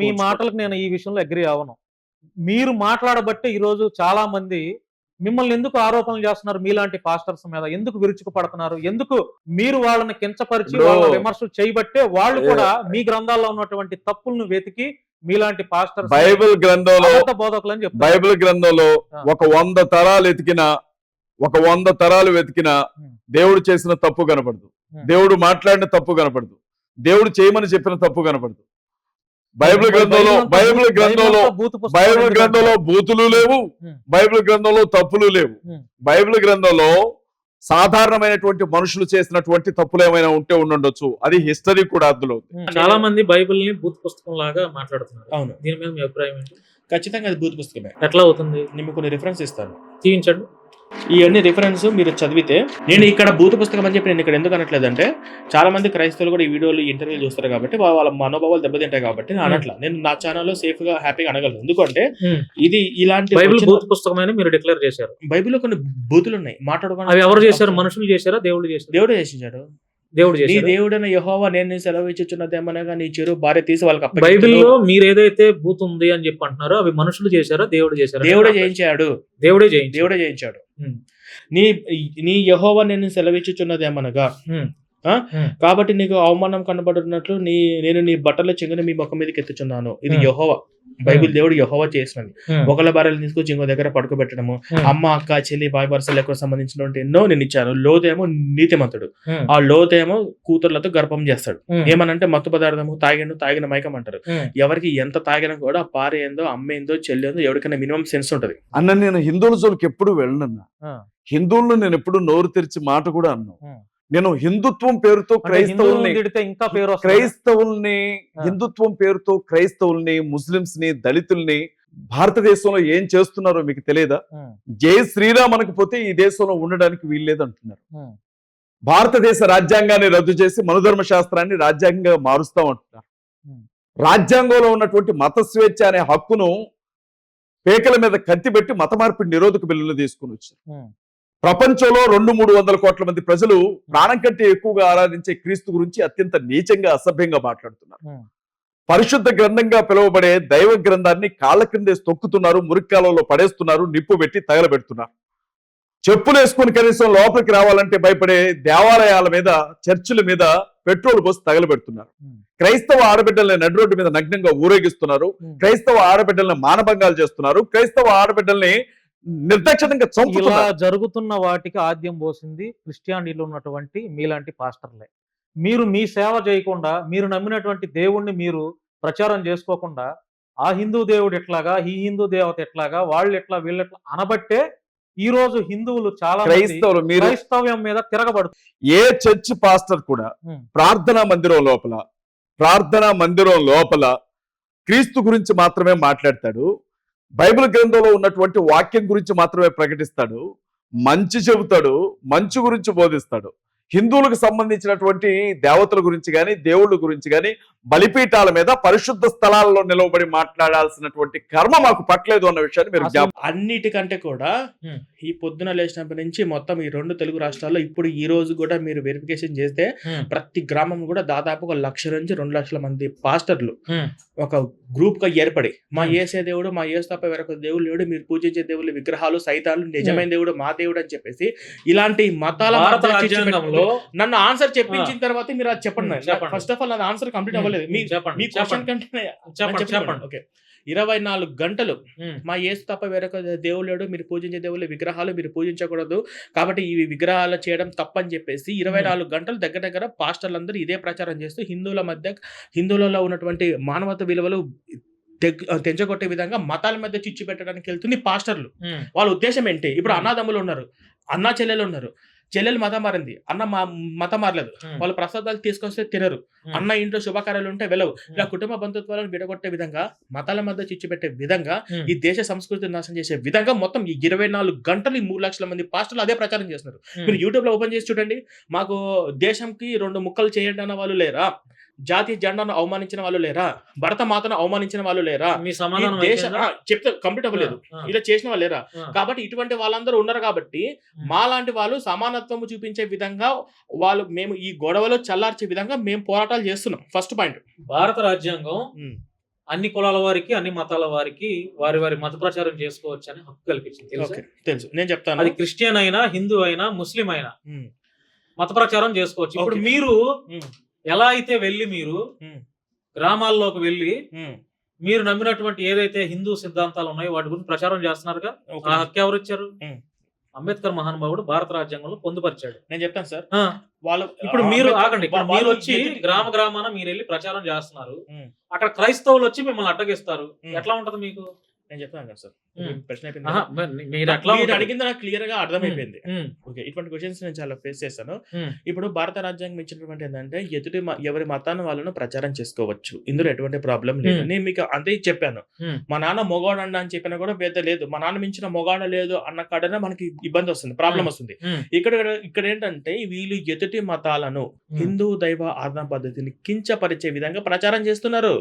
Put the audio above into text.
మీ మాటలకు నేను ఈ విషయంలో అగ్రి అవను మీరు మాట్లాడబట్టే ఈ రోజు చాలా మంది మిమ్మల్ని ఎందుకు ఆరోపణలు చేస్తున్నారు మీలాంటి పాస్టర్స్ మీద ఎందుకు విరుచుకు పడుతున్నారు ఎందుకు మీరు వాళ్ళని కించపరిచి. వాళ్ళ విమర్శలు చేయబట్టే వాళ్ళు కూడా మీ గ్రంథాల్లో ఉన్నటువంటి తప్పులను వెతికి మీలాంటి పాస్టర్స్ బైబిల్ గ్రంథంలో బోధకులు అని చెప్తారు బైబిల్ గ్రంథంలో. ఒక వంద తరాలు ఎతికిన ఒక వంద తరాలు వెతికిన. దేవుడు చేసిన తప్పు కనపడదు. దేవుడు మాట్లాడిన తప్పు కనపడదు దేవుడు చేయమని చెప్పిన తప్పు కనపడదు బైబిల్ గ్రంథంలో బైబిల్ బూతు- గ్రంథంలో బైబిల్ గ్రంథంలో బూతులు లేవు. బైబిల్ గ్రంథంలో తప్పులు లేవు. బైబిల్ గ్రంథంలో సాధారణమైనటువంటి మనుషులు చేసినటువంటి తప్పులు ఏమైనా ఉంటే ఉండుండొచ్చు. అది హిస్టరీ కూడా అందులో ఉంది. చాలా మంది బైబిల్ని బూత్ పుస్తకం లాగా మాట్లాడుతున్నారు. అవును. దీని మీద మీ అభిప్రాయం ఏంటి? ఖచ్చితంగా అది బూత్ పుస్తకమే. ఎట్లా అవుతుంది? నేను కొన్ని రిఫరెన్స్ ఇస్తాను. తీయించండి. ఇవన్నీ రిఫరెన్స్ మీరు చదివితే నేను ఇక్కడ భూత పుస్తకం అని చెప్పి నేను ఇక్కడ ఎందుకు అనట్లేదంటే చాలా మంది క్రైస్తవులు కూడా ఈ వీడియోలు ఇంటర్వ్యూలు చూస్తారు కాబట్టి వాళ్ళ మనోభావాలు దెబ్బతింటాయి కాబట్టి నేను అనట్లా. నేను నా ఛానల్లో సేఫ్గా హ్యాపీగా అనగలను. ఎందుకంటే ఇది ఇలాంటి బైబిల్ బూత్ పుస్తకమైన మీరు డిక్లేర్ చేశారు. బైబిల్లో కొన్ని బూతులు ఉన్నాయి మాట్లాడుకోవడం అవి ఎవరు చేశారు? మనుషులు చేశారా? దేవుడు చేశారు? దేవుడే చేసించాడు. దేవుడు నీ దేవుడైన యహోవా నేను సెలవు ఇచ్చుచున్నదేమనగా నీ చెరు భార్య తీసి వాళ్ళకి. బైబిల్లో మీరు ఏదైతే బూత్ ఉంది అని చెప్పి అంటున్నారో అవి మనుషులు చేశారా దేవుడు చేశారా దేవుడే చేయించాడు దేవుడే చేయించాడు దేవుడే చేయించాడు. నీ నీ యహోవా నేను సెలవిచ్చుచున్నదేమనగా. కాబట్టి నీకు అవమానం కనబడుతున్నట్లు నీ నేను నీ బట్టల చెంగుని మీ ముఖం మీదకి ఎత్తుచున్నాను. ఇది. యహోవా. బైబిల్ దేవుడు యహోవా చేసినది ఉమ్. ఒకళ్ళ భార్యలు తీసుకొచ్చి ఇంకో దగ్గర పడుకోబెట్టడము. అమ్మ అక్క చెల్లి బాయ్ వరుసలకు సంబంధించినటువంటి ఎన్నో నేను ఇచ్చాను లోతేమో నీతిమంతుడు. ఆ లోతేమో కూతుర్లతో గర్భం చేస్తాడు. ఏమనంటే మత్తు పదార్థము తాగిండు తాగిన మైకం అంటారు. ఎవరికి ఎంత తాగినా కూడా ఆ పార ఏందో అమ్మ ఏందో చెల్లి ఏందో ఎవరికైనా మినిమం సెన్స్ ఉంటది అన్న నేను హిందువుల జోలికి ఎప్పుడు వెళ్ళనన్నా ఆ. హిందువులను నేను ఎప్పుడు నోరు తెరిచి మాట కూడా అన్నాను. నేను హిందుత్వం పేరుతో క్రైస్తవుల్ని ఇంకా పేరు క్రైస్తవుల్ని. హిందుత్వం పేరుతో క్రైస్తవుల్ని ముస్లింస్ని దళితుల్ని భారతదేశంలో ఏం చేస్తున్నారో మీకు తెలియదా. జై శ్రీరామ్ అనకపోతే ఈ దేశంలో ఉండడానికి వీల్లేదు అంటున్నారు ఉమ్. భారతదేశ రాజ్యాంగాన్ని రద్దు చేసి మనుధర్మ శాస్త్రాన్ని రాజ్యాంగంగా మారుస్తాం అంటున్నారు. రాజ్యాంగంలో ఉన్నటువంటి మత స్వేచ్ఛ అనే హక్కును పేకల మీద కత్తి పెట్టి మత మార్పిడి నిరోధక బిల్లులు తీసుకుని వచ్చారు. ప్రపంచంలో రెండు మూడు వందల కోట్ల మంది ప్రజలు ప్రాణం కంటే ఎక్కువగా ఆరాధించే క్రీస్తు గురించి అత్యంత నీచంగా అసభ్యంగా మాట్లాడుతున్నారు. పరిశుద్ధ గ్రంథంగా పిలువబడే దైవ గ్రంథాన్ని కాళ్ళ కిందేసి తొక్కుతున్నారు మురిక్కాలలో పడేస్తున్నారు నిప్పు పెట్టి తగలబెడుతున్నారు చెప్పులు వేసుకుని కనీసం లోపలికి రావాలంటే భయపడే దేవాలయాల మీద చర్చిల మీద పెట్రోల్ పోసి తగలబెడుతున్నారు. క్రైస్తవ ఆడబిడ్డల్ని నడి రోడ్డు మీద నగ్నంగా ఊరేగిస్తున్నారు. క్రైస్తవ ఆడబిడ్డల్ని మానభంగాలు చేస్తున్నారు క్రైస్తవ ఆడబిడ్డల్ని నిర్దాక్షిణ్యంగా ఇలా జరుగుతున్న వాటికి ఆద్యం పోసింది క్రిస్టియానిటీలో ఉన్నటువంటి మీలాంటి పాస్టర్లే. మీరు మీ సేవ చేయకుండా మీరు నమ్మినటువంటి దేవుణ్ణి మీరు ప్రచారం చేసుకోకుండా ఆ హిందూ దేవుడు ఎట్లాగా ఈ హిందూ దేవత ఎట్లాగా వాళ్ళు ఎట్లా వీళ్ళు ఎట్లా అనబట్టే ఈ రోజు హిందువులు చాలా క్రైస్తవులు మీరు క్రైస్తవ్యం మీద తిరగబడు ఏ చర్చ్ పాస్టర్ కూడా. ప్రార్థనా మందిరం లోపల ప్రార్థనా మందిరం లోపల క్రీస్తు గురించి మాత్రమే మాట్లాడతాడు. బైబిల్ గ్రంథంలో ఉన్నటువంటి వాక్యం గురించి మాత్రమే ప్రకటిస్తాడు మంచి చెబుతాడు మంచి గురించి బోధిస్తాడు హిందువులకు సంబంధించినటువంటి దేవతల గురించి కానీ దేవుళ్ళ గురించి కానీ బలిపీఠాల మీద పరిశుద్ధ స్థలాల్లో నిలవబడి మాట్లాడాల్సినటువంటి కర్మ మాకు పట్టలేదు అన్న విషయాన్ని మీరు అన్నిటికంటే కూడా. ఈ పొద్దున లేచినప్పటి నుంచి మొత్తం ఈ రెండు తెలుగు రాష్ట్రాల్లో ఇప్పుడు ఈ రోజు కూడా మీరు వెరిఫికేషన్ చేస్తే. ప్రతి గ్రామం కూడా దాదాపు ఒక లక్ష నుంచి రెండు లక్షల మంది పాస్టర్లు. ఒక గ్రూప్గా ఏర్పడి మా. ఏసే దేవుడు మా ఏసు తప్ప వేరొక దేవుడు లేడు మీరు పూజించే దేవుళ్ళు విగ్రహాలు సైతాలు నిజమైన దేవుడు మా దేవుడు అని చెప్పేసి ఇలాంటి మతాల నన్ను ఆన్సర్ చెప్పించిన తర్వాత మీరు అది చెప్పండి. ఫస్ట్ ఆఫ్ ఆల్ అది ఆన్సర్ కంప్లీట్ అవ్వలేదు. మీ క్వశ్చన్ కంటే చెప్పండి. చెప్పండి. ఓకే. ఇరవై నాలుగు గంటలు. మా ఏసు తప్ప వేరొక లేడు మీరు పూజించే దేవుళ్ళు విగ్రహాలు మీరు పూజించకూడదు కాబట్టి ఈ విగ్రహాలు చేయడం తప్పని చెప్పేసి ఇరవై. నాలుగు గంటలు దగ్గర దగ్గర పాస్టర్లందరూ ఇదే ప్రచారం చేస్తూ హిందువుల మధ్య హిందువులలో ఉన్నటువంటి మానవత విలువలు తెంచగొట్టే విధంగా మతాల మధ్య చిచ్చు పెట్టడానికి వెళ్తుంది పాస్టర్లు. వాళ్ళ ఉద్దేశం ఏంటి ఇప్పుడు. అన్నదమ్ములు ఉన్నారు అన్న చెల్లెలు ఉన్నారు చెల్లెలు మతం మారింది అన్న మా మతం మారలేదు. వాళ్ళు ప్రసాదాలు తీసుకొస్తే తినరు. అన్న ఇంట్లో శుభకార్యాలు ఉంటే వెళ్ళవు ఇలా. కుటుంబ బంధుత్వాలను విడగొట్టే విధంగా మతాల మధ్య చిచ్చు పెట్టే విధంగా. ఈ దేశ సంస్కృతిని నాశనం చేసే విధంగా మొత్తం ఈ ఇరవై నాలుగు గంటలు ఈ మూడు లక్షల మంది పాస్టర్లు అదే ప్రచారం చేస్తున్నారు. మీరు యూట్యూబ్లో ఓపెన్ చేసి చూడండి మాకు దేశంకి రెండు ముక్కలు చేయండి అన్న వాళ్ళు లేరా జాతీయ జెండాను అవమానించిన వాళ్ళు లేరా? భరత మాతను అవమానించిన వాళ్ళు లేరా? మీ దేశ చెప్తే కంప్లీట్ అవ్వలేదు. ఇలా చేసిన వాళ్ళు లేరా. కాబట్టి ఇటువంటి వాళ్ళందరూ ఉన్నారు కాబట్టి ఉమ్. మాలాంటి వాళ్ళు సమానత్వం చూపించే విధంగా వాళ్ళు మేము ఈ గొడవలో చల్లార్చే విధంగా మేము పోరాటాలు చేస్తున్నాం. ఫస్ట్ పాయింట్ భారత రాజ్యాంగం అన్ని కులాల వారికి అన్ని మతాల వారికి వారి వారి మత ప్రచారం చేసుకోవచ్చు అని హక్కు కల్పించింది. తెలుసా? నేను చెప్తాను. అది క్రిస్టియన్ అయినా హిందూ అయినా ముస్లిం అయినా మత ప్రచారం చేసుకోవచ్చు. ఇప్పుడు. మీరు ఎలా అయితే వెళ్ళి మీరు గ్రామాల్లోకి వెళ్ళి. మీరు నమ్మినటువంటి ఏదైతే హిందూ సిద్ధాంతాలు ఉన్నాయో వాటి గురించి ప్రచారం చేస్తున్నారుగా? ఆ. హక్కు ఎవరు ఇచ్చారు. అంబేద్కర్ మహానుభావుడు భారత రాజ్యాంగంలో పొందుపరిచాడు. నేను చెప్తాను సార్. వాళ్ళు ఇప్పుడు మీరు ఆగండి. మీరు వచ్చి గ్రామ గ్రామాన మీరు వెళ్ళి ప్రచారం చేస్తున్నారు. అక్కడ క్రైస్తవులు వచ్చి మిమ్మల్ని అడ్డగిస్తారు. ఎట్లా ఉంటది మీకు? నేను చెప్తాను కదా సార్. ప్రశ్న అయిపోయింది? అడిగింది నాకు క్లియర్గా అర్థమైపోయింది. ఓకే ఇటువంటి క్వశ్చన్స్ నేను చాలా ఫేస్ చేస్తాను ఉమ్, ఇప్పుడు భారత రాజ్యాంగం ఇచ్చినటువంటి ఏంటంటే ఎదుటి ఎవరి మతాన్ని వాళ్ళను ప్రచారం చేసుకోవచ్చు. ఇందులో ఎటువంటి ప్రాబ్లం లేదు. నేను మీకు అంతే చెప్పాను. మా నాన్న మొగాడు అన్న అని చెప్పినా కూడా పెద్ద లేదు. మా నాన్న మించిన మొగాడు లేదు అన్న కాడనే మనకి ఇబ్బంది వస్తుంది ప్రాబ్లం. వస్తుంది. ఇక్కడ ఇక్కడ ఏంటంటే వీళ్ళు ఎదుటి మతాలను హిందూ దైవ ఆరాధన పద్ధతిని కించపరిచే విధంగా ప్రచారం చేస్తున్నారు.